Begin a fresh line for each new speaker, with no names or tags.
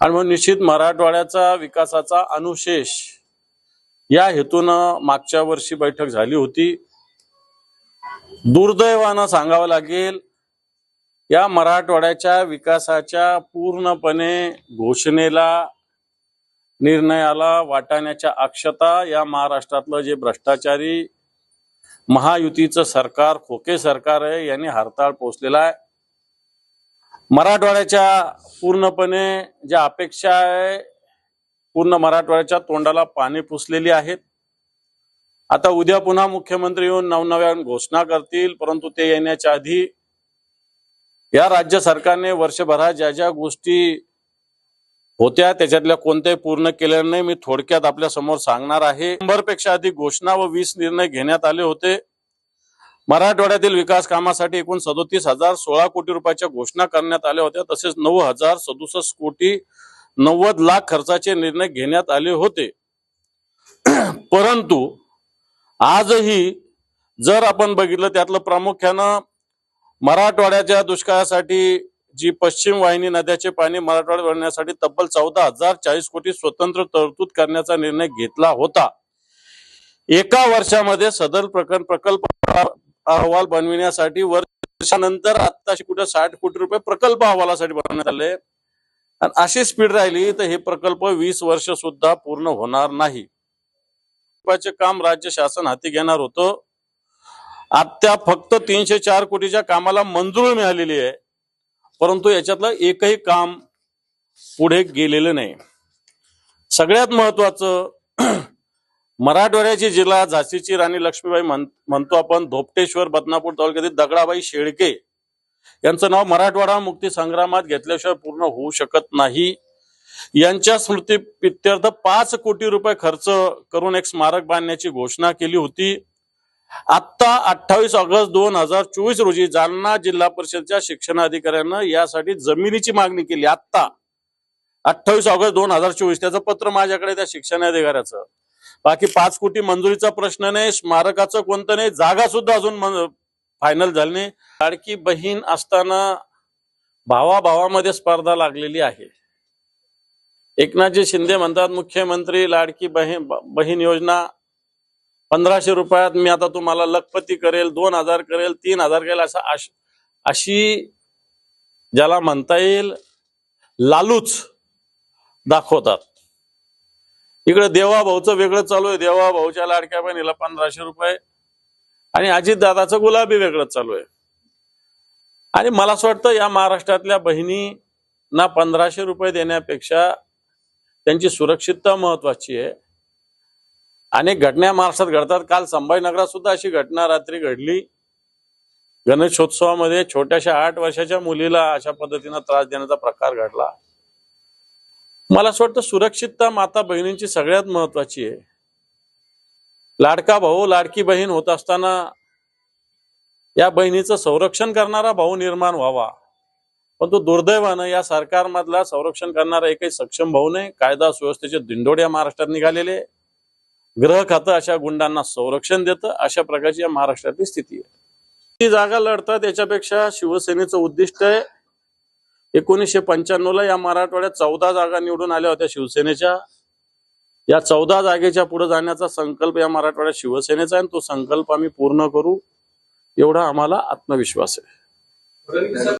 आणि मग निश्चित मराठवाड्याचा विकासाचा अनुशेष या हेतूनं मागच्या वर्षी बैठक झाली होती. दुर्दैवानं सांगावं लागेल या मराठवाड्याच्या विकासाच्या पूर्णपणे घोषणेला निर्णयाला वाटाण्याच्या अक्षता या महाराष्ट्रातलं जे भ्रष्टाचारी महायुतीचं सरकार खोके सरकार आहे यांनी हरताळ पोचलेला आहे. मराठवाड्याच्या पूर्णपणे ज्या अपेक्षा आहे पूर्ण मराठवाड्याच्या तोंडाला पाणी पुसलेली आहेत. आता उद्या पुन्हा मुख्यमंत्री येऊन नवनव्या घोषणा करतील परंतु ते येण्याच्या आधी या राज्य सरकारने वर्षभरात ज्या ज्या गोष्टी होत्या त्याच्यातल्या कोणत्याही पूर्ण केल्या नाही मी थोडक्यात आपल्यासमोर सांगणार आहे. शंभरपेक्षा अधिक घोषणा व वीस निर्णय घेण्यात आले होते. मराठवाड्यातील विकास कामासाठी एकूण सदोतीस हजार सोळा कोटी रुपयाच्या घोषणा करण्यात आल्या होत्या. तसेच नऊ हजार सदुसष्ट कोटी नव्वद लाख खर्चाचे निर्णय घेण्यात आले होते. परंतु आजही जर आपण बघितलं त्यातलं प्रामुख्यानं मराठवाड्याच्या दुष्काळासाठी जी पश्चिम वाहिनी नद्याचे पाणी मराठवाड्यात वळण्यासाठी तब्बल चौदा हजार चाळीस कोटी स्वतंत्र तरतूद करण्याचा निर्णय घेतला होता. एका वर्षामध्ये सदर प्रकल्प प्रकल्प अहवाल बनविण्यासाठी वर्षानंतर आत्ताशी कुठे साठ कोटी रुपये प्रकल्प अहवालासाठी बनवण्यात आले. आणि अशी स्पीड राहिली तर हे प्रकल्प वीस वर्ष सुद्धा पूर्ण होणार नाही. प्रकल्पाचे काम राज्य शासन हाती घेणार होतं. आता फक्त तीनशे चार कोटीच्या कामाला मंजुरी मिळालेली आहे. परंतु याच्यातलं एकही काम पुढे गेलेलं नाही. सगळ्यात महत्वाचं मराठवाड्याची जिल्हा झाशीची राणी लक्ष्मीबाई म्हण- म्हणतो आपण धोपटेश्वर बदनापूर तालुक्यातील दगडाबाई शेळके. यांचं नाव मराठवाडा मुक्ती संग्रामात घेतल्याशिवाय पूर्ण होऊ शकत नाही. यांच्या स्मृती प्रित्यर्थ पाच कोटी रुपये खर्च करून एक स्मारक बांधण्याची घोषणा केली होती. आता अठ्ठावीस ऑगस्ट दोन हजार चोवीस रोजी जालना जिल्हा परिषदच्या शिक्षणाधिकाऱ्यांना यासाठी जमिनीची मागणी केली. आत्ता अठ्ठावीस ऑगस्ट दोन हजार चोवीस त्याचं पत्र माझ्याकडे त्या शिक्षणाधिकाऱ्याचं. बाकी पाच कोटी मंजुरीचा प्रश्न नाही स्मारकाचं कोणतं नाही जागा सुद्धा अजून फायनल झाली नाही. लाडकी बहीण असताना भावाभावामध्ये स्पर्धा लागलेली आहे. एकनाथजी शिंदे म्हणतात मुख्यमंत्री लाडकी बहीण बहीण योजना पंधराशे रुपयात मी आता तुम्हाला लखपती करेल दोन हजार करेल तीन हजार करेल असं अशी ज्याला म्हणता येईल लालूच दाखवतात. इकडे देवा भाऊचं वेगळं चालू आहे. देवा भाऊच्या लाडक्या बहिणीला पंधराशे रुपये. आणि अजित दादाचं गुलाबी वेगळंच चालू आहे. आणि मला असं वाटतं या महाराष्ट्रातल्या बहिणींना पंधराशे रुपये देण्यापेक्षा त्यांची सुरक्षितता महत्वाची आहे. अनेक घटना महाराष्ट्रात घडतात. काल संभाजीनगरात सुद्धा अशी घटना रात्री घडली. गणेशोत्सवामध्ये छोट्याशा आठ वर्षाच्या मुलीला अशा पद्धतीनं त्रास देण्याचा प्रकार घडला. मला असं वाटतं सुरक्षितता माता बहिणींची सगळ्यात महत्वाची आहे. लाडका भाऊ लाडकी बहीण होत असताना या बहिणीचं संरक्षण करणारा भाऊ निर्माण व्हावा. पण तो दुर्दैवानं या सरकारमधला संरक्षण करणारा एकही सक्षम भाऊ नाही. कायदा सुव्यवस्थेचे दिंडोड या महाराष्ट्रात निघालेले ग्रह खातं अशा गुंडांना संरक्षण देतं. अशा प्रकारची या महाराष्ट्रातली स्थिती आहे. ती जागा लढतात याच्यापेक्षा शिवसेनेचं उद्दिष्ट आहे. एकोणीसशे पंच्याण्णवला या मराठवाड्यात चौदा जागा निवडून आल्या होत्या शिवसेनेच्या. या चौदा जागेच्या पुढे जाण्याचा संकल्प या मराठवाड्यात शिवसेनेचा आहे आणि तो संकल्प आम्ही पूर्ण करू. एवढा आम्हाला आत्मविश्वास आहे.